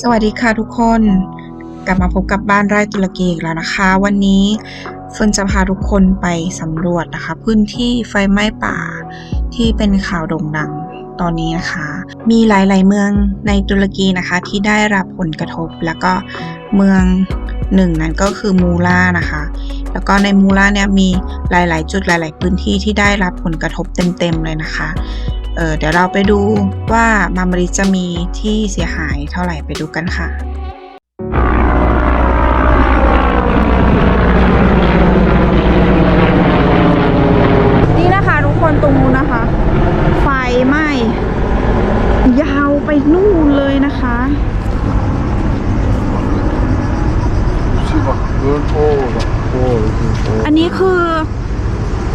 สวัสดีค่ะทุกคน กลับมาพบกับบ้านไร่ตุรกีอีกแล้วนะคะ วันนี้เฟิร์นจะพาทุกคนไปสำรวจนะคะ พื้นที่ไฟไหม้ป่าที่เป็นข่าวโด่งดังตอนนี้นะคะ มีหลาย ๆ เมืองในตุรกีนะคะ ที่ได้รับผลกระทบ แล้วก็เมืองหนึ่งนั้นก็คือมูล่านะคะ แล้วก็ในมูล่าเนี่ยมีหลาย ๆ จุดหลาย ๆ พื้นที่ที่ได้รับผลกระทบเต็ม ๆ เลยนะคะ เออเดี๋ยวเราไปดูว่ามามาริจะมีที่เสียหายเท่าไหร่ไปดูกันค่ะนี่นะคะทุกคนตรงนู้นนะคะ ไฟไหม้ยาวไปนู่นเลยนะคะ Zie bak, böyle o bak, o, o, อันนี้คือ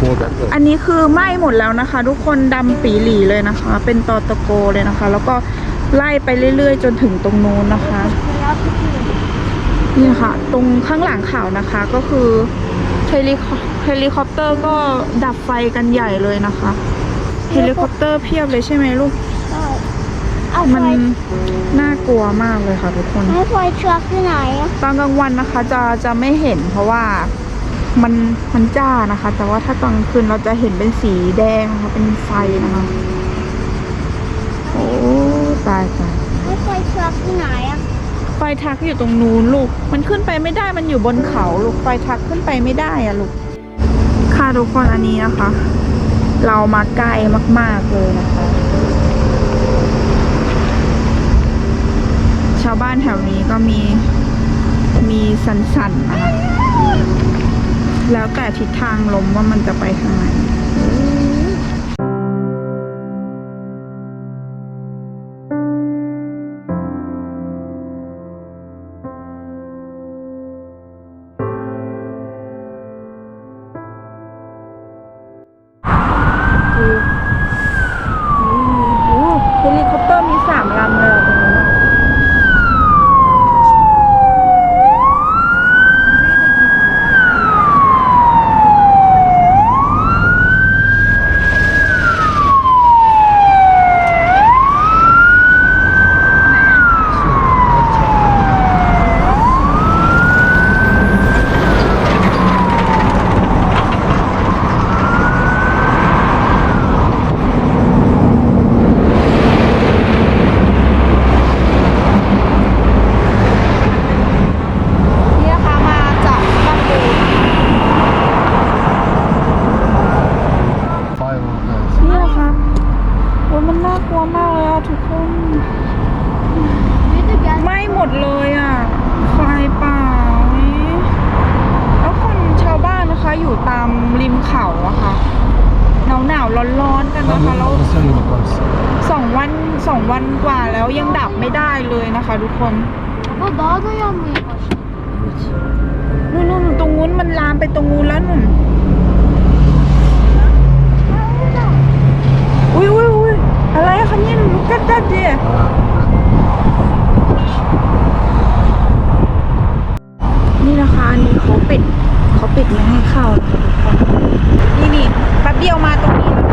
o da อันนี้คือไหม้หมดแล้วนะคะ ทุกคนดำปีหลีเลยนะคะ เป็นตอตะโกเลยนะคะ แล้วก็ไล่ไปเรื่อยๆ จนถึงตรงนู้นนะคะนี่ค่ะ ตรงข้างหลังข่าวนะคะ ก็คือเฮลิคอเฮลิคอปเตอร์ก็ดับไฟกันใหญ่เลยนะคะเฮลิคอปเตอร์เพียบเลยใช่ไหมลูกเอามันไฟน่ากลัวมากเลยค่ะทุกคนให้ไฟทรัคที่ไหนอะตอนกลางวันนะคะจะจะไม่เห็นเพราะว่า มันมันจ้านะคะ แต่ว่าถ้าตอนกลางคืนเราจะเห็นเป็นสีแดงนะคะเป็นไฟนะคะ โอ้ตายตายให้ไฟทรัคที่ไหนอะไฟทักอยู่ตรงนู้นลูก มันขึ้นไปไม่ได้มันอยู่บนเขาลูกไฟทักขึ้นไปไม่ได้อะลูกค่ะทุกคนอันนี้นะคะ เรามาใกล้มาก ๆเลยนะคะ ชาวบ้านแถวนี้ก็มีมีสันๆนะคะ แล้วแต่ทิศทางลมว่ามันจะไปทางไหน สองวันกว่าแล้วยังดับไม่ได้เลยนะคะทุกคน Ama daha da yanmaya başladı. นู่นนู่นตรงนู้นมันลามไปตรงนู้นแล้วนุ่นอุ้ยอุ้ยอุ้ยอะไรอะคะเนี่ยลูกกัดกัดดินี่นะคะอันนี้เขาปิดเขาปิดไม่ให้เข้านะคะทุกคนนี่นี่แป๊บเดียวมาตรงนี้แล้ว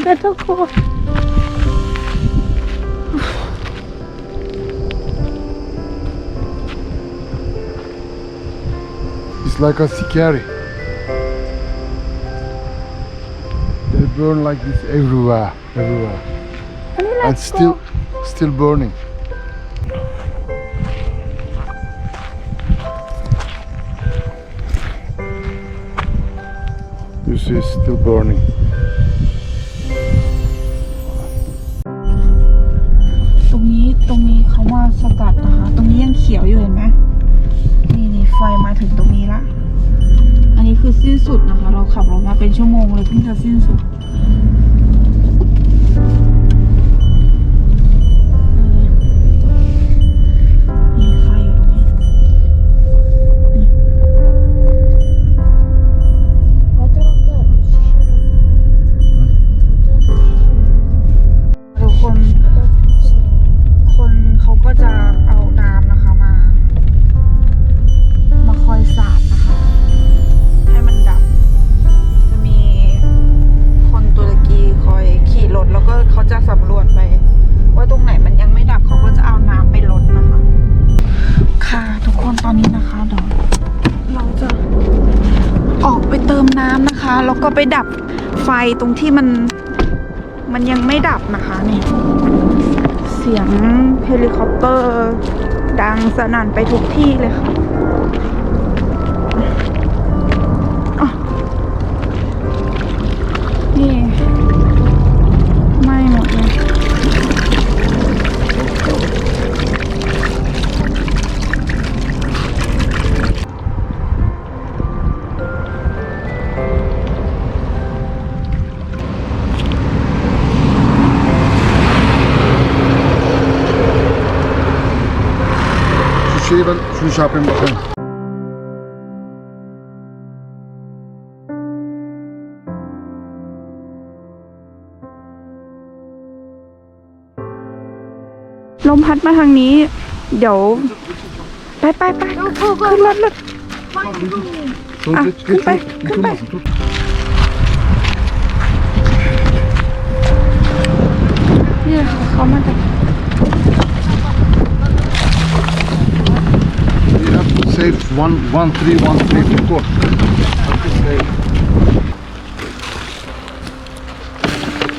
อันนี้มีแบตเตอร์โคด It's like a scary. They burn like this everywhere, everywhere. อันนี้แหละ And still, still burning. You see, it's still burning. ตรงนี้เขามาสกัดนะคะ ตรงนี้ยังเขียวอยู่เห็นไหมนี่นี่ไฟมาถึงตรงนี้ละ อันนี้คือสิ้นสุดนะคะ เราขับรถมาเป็นชั่วโมงเลยเพิ่งจะสิ้นสุด มน้ำนะคะ แล้วก็ไปดับไฟตรงที่มันมันยังไม่ดับนะคะนี่เสียงเฮลิคอปเตอร์ ดังสนั่นไปทุกที่เลยค่ะอะ şeyi ben şunu şey yapayım bakayım. ลมพัดมาทางนี้ เดี๋ยว ไปไปไปขึ้นรถรถ Dur, Ah, geç, kız geç, bak, dur. kız Yıkılmasın, tut. นี่ค่ะเขามาจาก safe one one three one three four.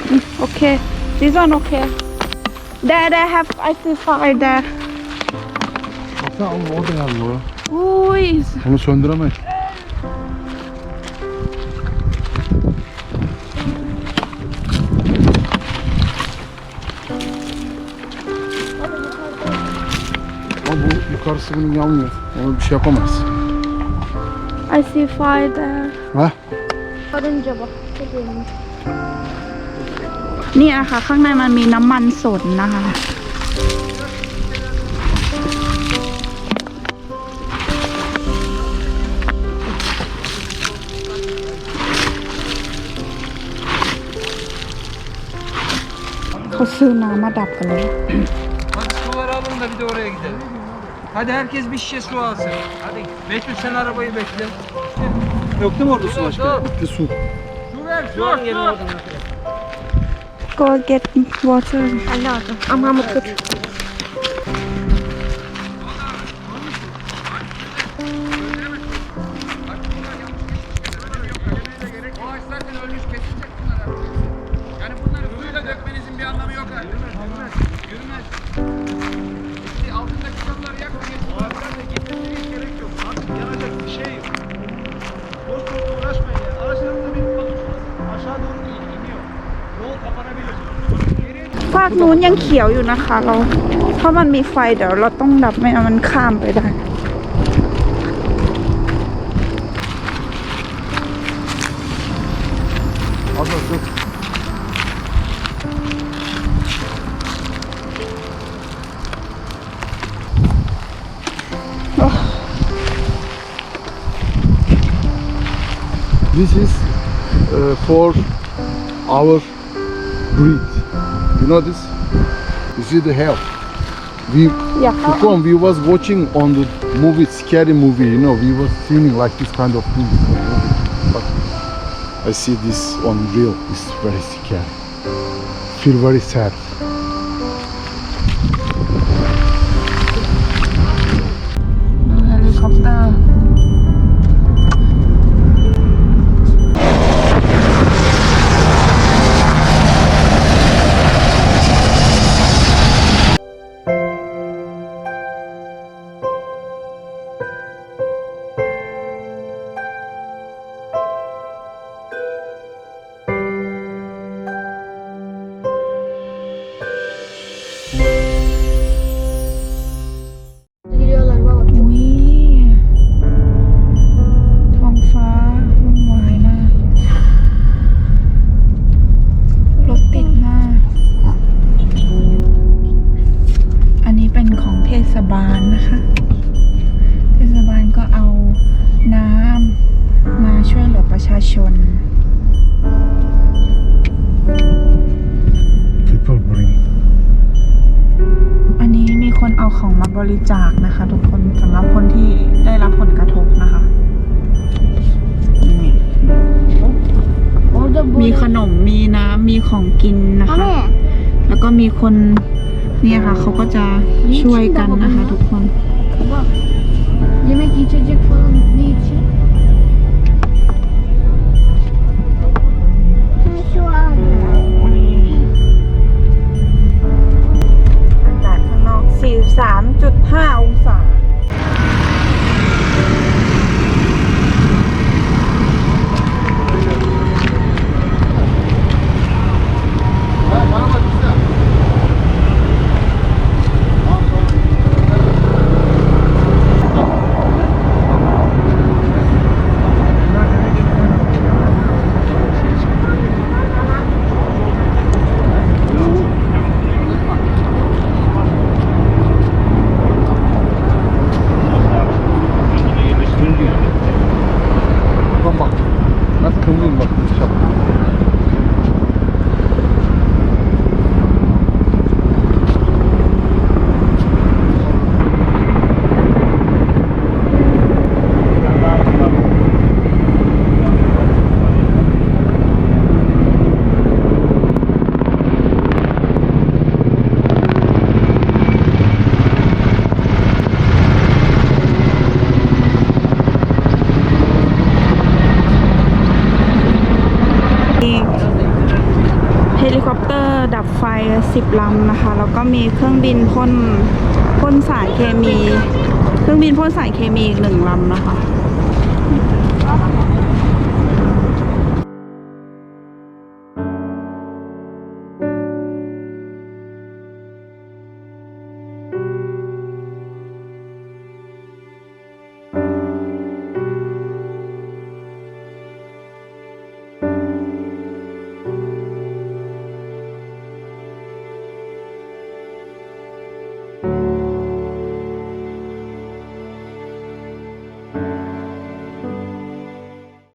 Mm, okay, these one okay. There I have I see fire there. Baksana oğlum orada yandı o. Uy. Onu söndüremeyiz. Bu yukarısı bunun yanmıyor. Ona bir şey yapamayız. I see fire there Ha? Karınca bak. Çok iyiymiş. เนี่ยค่ะ ข้างในมันมีน้ำมันสนนะคะ เขาซื้อน้ำมาดับกันเลย Hadi suları alın da bir de oraya gidelim. Hadi herkes bir şişe su alsın. Hadi Betül sen arabayı bekle. Yok değil mi orada su başka? Su. Su ver su. su. go get water Ben lazım. Ama mutlu. O ภาคนู้นยังเขียวอยู่นะคะ เราถ้าะมันมีไฟเดี๋ยวเราต้องดับไม่งั้นมันข้ามไปได้ This is uh, for our breed. You know this? You see the hair. we Yeah, Furkan, we was watching on the movie, scary movie, you know, we was seeing like this kind of things. But I see this on real, it's very scary. Feel very sad. บริจาคนะคะ ทุกคนสำหรับคนที่ได้รับผลกระทบนะคะนี่ Orada มี böyle. ขนมมีน้ำมีของกินนะคะ Ama แล้วก็มีคนเนี่ยค่ะเขาก็จะช่วยกันนะคะ ทุกคน bak. Yemek içecek falan 43.5 องศา Furkan bak. Nasıl kımıldayım bak. Şap. มีเฮลิคอปเตอร์ดับไฟ 10ลำนะคะ แล้วก็มีเครื่องบินพ่นพ่นสารเคมี เครื่องบินพ่นสารเคมีอีกหนึ่งลำนะคะ